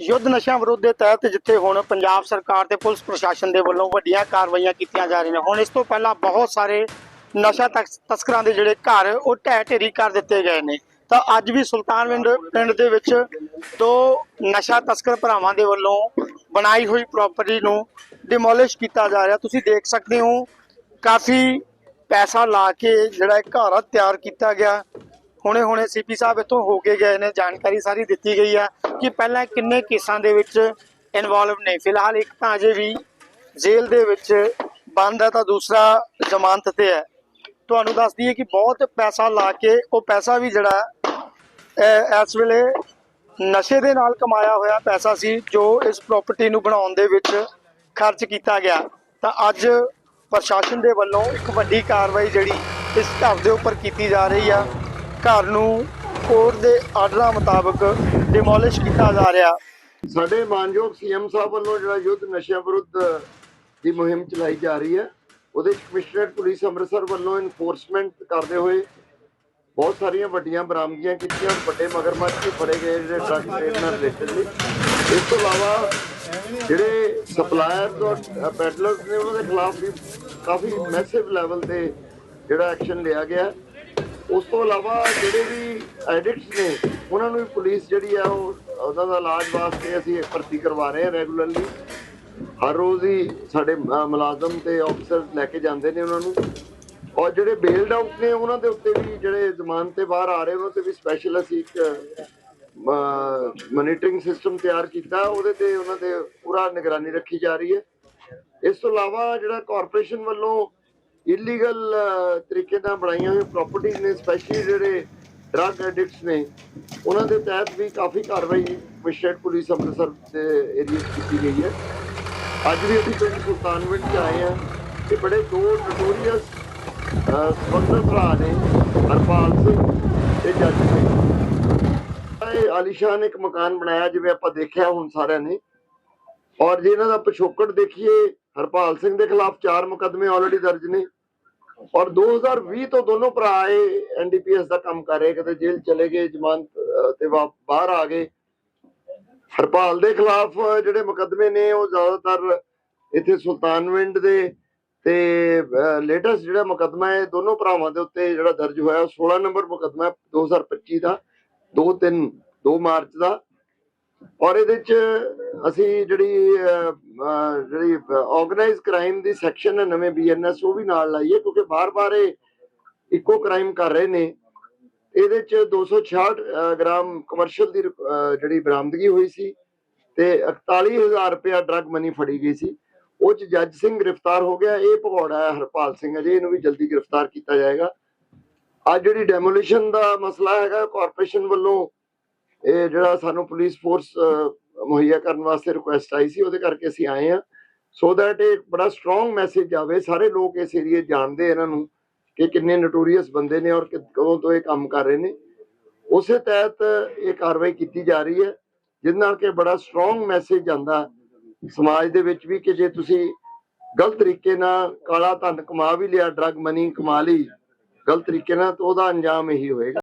ਯੁੱਧ ਨਸ਼ਿਆਂ ਵਿਰੁੱਧ ਦੇ ਤਹਿਤ ਜਿੱਥੇ ਹੁਣ ਪੰਜਾਬ ਸਰਕਾਰ ਤੇ ਪੁਲਿਸ ਪ੍ਰਸ਼ਾਸਨ ਦੇ ਵੱਲੋਂ ਵੱਡੀਆਂ ਕਾਰਵਾਈਆਂ ਕੀਤੀਆਂ ਜਾ ਰਹੀਆਂ ਹੁਣ, ਇਸ ਤੋਂ ਪਹਿਲਾਂ ਬਹੁਤ ਸਾਰੇ ਨਸ਼ਾ ਤਸ- ਤਸਕਰਾਂ ਦੇ ਜਿਹੜੇ ਘਰ, ਉਹ ਢਹਿ ਢੇਰੀ ਕਰ ਦਿੱਤੇ ਗਏ ਨੇ। ਤਾਂ ਅੱਜ ਵੀ ਸੁਲਤਾਨਵਿੰਡ ਪਿੰਡ ਦੇ ਵਿੱਚ ਦੋ ਨਸ਼ਾ ਤਸਕਰ ਭਰਾਵਾਂ ਦੇ ਵੱਲੋਂ ਬਣਾਈ ਹੋਈ ਪ੍ਰਾਪਰਟੀ ਨੂੰ ਡਿਮੋਲਿਸ਼ ਕੀਤਾ ਜਾ ਰਿਹਾ। ਤੁਸੀਂ ਦੇਖ ਸਕਦੇ ਹੋ, ਕਾਫੀ ਪੈਸਾ ਲਾ ਕੇ ਜਿਹੜਾ ਘਰ ਤਿਆਰ ਕੀਤਾ ਗਿਆ। ਹੁਣੇ ਹੁਣੇ ਸੀਪੀ ਸਾਹਿਬ ਇੱਥੋਂ ਹੋ ਕੇ ਗਏ ਨੇ, ਜਾਣਕਾਰੀ ਸਾਰੀ ਦਿੱਤੀ ਗਈ ਹੈ ਕਿ ਪਹਿਲਾਂ ਕਿੰਨੇ ਕੇਸਾਂ ਦੇ ਵਿੱਚ ਇਨਵੋਲਵ ਨੇ। ਫਿਲਹਾਲ ਇੱਕ ਤਾਂ ਅਜੇ ਵੀ ਜੇਲ੍ਹ ਦੇ ਵਿੱਚ ਬੰਦ ਹੈ ਤਾਂ ਦੂਸਰਾ ਜ਼ਮਾਨਤ ਤੇ ਹੈ। ਤੁਹਾਨੂੰ ਦੱਸ ਦਈਏ ਕਿ ਬਹੁਤ ਪੈਸਾ ਲਾ ਕੇ ਉਹ ਪੈਸਾ ਵੀ ਜਿਹੜਾ ਇਸ ਵੇਲੇ ਨਸ਼ੇ ਦੇ ਨਾਲ ਕਮਾਇਆ ਹੋਇਆ ਪੈਸਾ ਸੀ, ਜੋ ਇਸ ਪ੍ਰਾਪਰਟੀ ਨੂੰ ਬਣਾਉਣ ਦੇ ਵਿੱਚ ਖਰਚ ਕੀਤਾ ਗਿਆ। ਤਾਂ ਅੱਜ ਪ੍ਰਸ਼ਾਸਨ ਦੇ ਵੱਲੋਂ ਇੱਕ ਵੱਡੀ ਕਾਰਵਾਈ ਜਿਹੜੀ ਇਸ ਘਰ ਦੇ ਉੱਪਰ ਕੀਤੀ ਜਾ ਰਹੀ ਆ। ਘਰ ਨੂੰ ਕੋਰਟ ਦੇ ਆਰਡਰਾਂ ਮੁਤਾਬਕ ਡਿਮੋਲਿਸ਼ ਕੀਤਾ ਜਾ ਰਿਹਾ। ਸਾਡੇ ਮਾਨਯੋਗ ਸੀਐਮ ਸਾਹਿਬ ਵੱਲੋਂ ਜਿਹੜਾ ਯੁੱਧ ਨਸ਼ਿਆਂ ਵਿਰੁੱਧ ਦੀ ਮੁਹਿੰਮ ਚਲਾਈ ਜਾ ਰਹੀ ਹੈ, ਉਹਦੇ 'ਚ ਕਮਿਸ਼ਨਰੇਟ ਪੁਲਿਸ ਅੰਮ੍ਰਿਤਸਰ ਵੱਲੋਂ ਇਨਫੋਰਸਮੈਂਟ ਕਰਦੇ ਹੋਏ ਬਹੁਤ ਸਾਰੀਆਂ ਵੱਡੀਆਂ ਬਰਾਮਦਗੀਆਂ ਕੀਤੀਆਂ, ਵੱਡੇ ਮਗਰਮੱਛ ਵੀ ਫੜੇ ਗਏ ਜਿਹੜੇ ਡਰੱਗ ਟ੍ਰੇਡ ਨਾਲ ਰਿਲੇਟਡ ਨੇ ਇਸ ਤੋਂ ਇਲਾਵਾ ਜਿਹੜੇ ਸਪਲਾਇਰ ਔਰ ਪੈਡਲਰਸ ਨੇ, ਉਹਨਾਂ ਦੇ ਖਿਲਾਫ ਵੀ ਕਾਫੀ ਮੈਸਿਵ ਲੈਵਲ ਤੇ ਜਿਹੜਾ ਐਕਸ਼ਨ ਲਿਆ ਗਿਆ। ਉਸ ਤੋਂ ਇਲਾਵਾ ਜਿਹੜੇ ਵੀ ਐਡਿਕਟਸ ਨੇ, ਉਹਨਾਂ ਨੂੰ ਵੀ ਪੁਲਿਸ ਜਿਹੜੀ ਆ ਉਹ, ਉਹਨਾਂ ਦਾ ਇਲਾਜ ਵਾਸਤੇ ਅਸੀਂ ਭਰਤੀ ਕਰਵਾ ਰਹੇ ਹਾਂ ਰੈਗੂਲਰਲੀ ਹਰ ਰੋਜ਼ ਹੀ ਸਾਡੇ ਮੁਲਾਜ਼ਮ ਤੇ ਆਫੀਸਰ ਲੈ ਕੇ ਜਾਂਦੇ ਨੇ ਉਹਨਾਂ ਨੂੰ। ਔਰ ਜਿਹੜੇ ਬੇਲਡ ਆਊਟ ਨੇ, ਉਹਨਾਂ ਦੇ ਉੱਤੇ ਵੀ ਜਿਹੜੇ ਜ਼ਮਾਨਤ ਤੇ ਬਾਹਰ ਆ ਰਹੇ, ਉਹਨਾਂ ਤੇ ਵੀ ਸਪੈਸ਼ਲ ਅਸੀਂ ਇੱਕ ਮੋਨੀਟਰਿੰਗ ਸਿਸਟਮ ਤਿਆਰ ਕੀਤਾ। ਉਹਦੇ ਤੇ ਉਹਨਾਂ ਤੇ ਪੂਰਾ ਨਿਗਰਾਨੀ ਰੱਖੀ ਜਾ ਰਹੀ ਹੈ। ਇਸ ਤੋਂ ਇਲਾਵਾ ਜਿਹੜਾ ਕਾਰਪੋਰੇਸ਼ਨ ਵੱਲੋਂ ਇਲੀਗਲ uh, ਤਰੀਕੇ ਨਾਲ ਬਣਾਈਆਂ ਹੋਈਆਂ ਪ੍ਰਾਪਰਟੀਆਂ ਨੇ ਸਪੈਸ਼ਲੀ ਜਿਹੜੇ ਡਰੱਗ ਐਡਿਕਟਸ ਨੇ, ਉਹਨਾਂ ਦੇ ਤਹਿਤ ਵੀ ਕਾਫੀ ਕਾਰਵਾਈ ਕਮਿਸ਼ਨਰੇਟ ਪੁਲਿਸ ਅੰਮ੍ਰਿਤਸਰ ਦੇ ਏਰੀਆ 'ਚ ਕੀਤੀ ਗਈ ਹੈ। ਅੱਜ ਵੀ ਅਸੀਂ ਪਿੰਡ ਸੁਲਤਾਨਵਿੰਡ 'ਚ ਆਏ ਹਾਂ ਕਿ ਬੜੇ ਦੋ ਨੋਟੋਰੀਅਸ ਸਵੰਦਰ ਭਰਾ ਨੇ, ਹਰਪਾਲ ਸਿੰਘ ਤੇ ਜੱਜ ਸਿੰਘ ਇਹ ਆਲੀਸ਼ਾਨ ਇੱਕ ਮਕਾਨ ਬਣਾਇਆ, ਜਿਵੇਂ ਆਪਾਂ ਦੇਖਿਆ ਹੁਣ ਸਾਰਿਆਂ ਨੇ। ਔਰ ਜੇ ਇਹਨਾਂ ਦਾ ਪਿਛੋਕੜ ਦੇਖੀਏ ਹਰਪਾਲ ਸਿੰਘ ਦੇ ਖਿਲਾਫ ਚਾਰ ਮੁਕੱਦਮੇ ਆਲਰੇਡੀ ਦਰਜ ਨੇ ਔਰ 2020 ਤੋਂ ਦੋਨੋਂ ਭਰਾ ਇਹ ਐਨਡੀਪੀਐਸ ਦਾ ਕੰਮ ਕਰ ਰਹੇ, ਕਿਤੇ ਜੇਲ੍ਹ ਚਲੇ ਗਏ, ਜ਼ਮਾਨਤ ਤੇ ਬਾਹਰ ਆ ਗਏ। ਹਰਪਾਲ ਦੇ ਖਿਲਾਫ ਜਿਹੜੇ ਮੁਕੱਦਮੇ ਨੇ, ਉਹ ਜ਼ਿਆਦਾਤਰ ਇੱਥੇ ਸੁਲਤਾਨਵਿੰਡ ਦੇ ਤੇ ਲੇਟੈਸਟ ਜਿਹੜਾ ਮੁਕੱਦਮਾ ਹੈ, ਦੋਨੋਂ ਭਰਾਵਾਂ ਦੇ ਉੱਤੇ ਜਿਹੜਾ ਦਰਜ ਹੋਇਆ ਉਹ 16 ਨੰਬਰ ਮੁਕੱਦਮਾ ਹੈ 2025 ਦਾ 2 3 2 ਮਾਰਚ ਦਾ। ਔਰ ਇਹਦੇ ਚ ਅਸੀਂ ਜਿਹੜੀ ਜਿਹੜੀ ਆਰਗੇਨਾਈਜ਼ ਕ੍ਰਾਈਮ ਦੀ ਸੈਕਸ਼ਨ ਹੈ ਨਵੇਂ ਬੀਐਨਐਸ ਉਹ ਵੀ ਨਾਲ ਲਾਈਏ ਕਿਉਂਕਿ ਬਾਰ-ਬਾਰ ਇਹ ਇੱਕੋ ਕ੍ਰਾਈਮ ਕਰ ਰਹੇ ਨੇ। ਇਹਦੇ ਚ 266 ਗ੍ਰਾਮ ਕਮਰਸ਼ੀਅਲ ਦੀ ਜਿਹੜੀ ਬਰਾਮਦਗੀ ਹੋਈ ਸੀ ਤੇ 41000 ਰੁਪਇਆ ਡਰਗ ਮਨੀ ਫੜੀ ਗਈ ਸੀ। ਉਹ ਚ ਜੱਜ ਸਿੰਘ ਗ੍ਰਿਫਤਾਰ ਹੋ ਗਿਆ। ਇਹ ਭਗੌੜਾ ਹਰਪਾਲ ਸਿੰਘ ਅਜੇ ਇਹਨੂੰ ਵੀ ਜਲਦੀ ਗ੍ਰਿਫਤਾਰ ਕੀਤਾ ਜਾਏਗਾ। ਅੱਜ ਜਿਹੜੀ ਡੈਮੋਲੀਸ਼ਨ ਦਾ ਮਸਲਾ ਹੈਗਾ ਕਾਰਪੋਰੇਸ਼ਨ ਵੱਲੋਂ ਇਹ ਜਿਹੜਾ ਸਾਨੂੰ ਪੁਲਿਸ ਫੋਰਸ ਮੁਹੱਈਆ ਕਰਨ ਵਾਸਤੇ ਰਿਕੁਐਸਟ ਆਈ ਸੀ, ਉਹਦੇ ਕਰਕੇ ਅਸੀਂ ਆਏ ਆ ਸੋ ਦੈਟ ਇਹ ਬੜਾ ਸਟਰੋਂਗ ਮੈਸੇਜ ਆਵੇ ਸਾਰੇ ਲੋਕ ਇਸ ਏਰੀਏ ਜਾਣਦੇ ਇਹਨਾਂ ਨੂੰ ਕਿ ਕਿੰਨੇ ਨਟੋਰੀਅਸ ਬੰਦੇ ਨੇ ਔਰ ਕਦੋਂ ਤੋਂ ਇਹ ਕੰਮ ਕਰ ਰਹੇ ਨੇ। ਉਸੇ ਤਹਿਤ ਇਹ ਕਾਰਵਾਈ ਕੀਤੀ ਜਾ ਰਹੀ ਹੈ ਜਿਸ ਨਾਲ ਕਿ ਬੜਾ ਸਟਰੋਂਗ ਮੈਸੇਜ ਜਾਂਦਾ ਸਮਾਜ ਦੇ ਵਿੱਚ ਵੀ ਕਿ ਜੇ ਤੁਸੀਂ ਗਲਤ ਤਰੀਕੇ ਨਾਲ ਕਾਲਾ ਧਨ ਕਮਾ ਵੀ ਲਿਆ ਡਰਗ ਮਨੀ ਕਮਾ ਲਈ, ਗਲਤ ਤਰੀਕੇ ਨਾਲ, ਤਾਂ ਉਹਦਾ ਅੰਜਾਮ ਇਹੀ ਹੋਏਗਾ।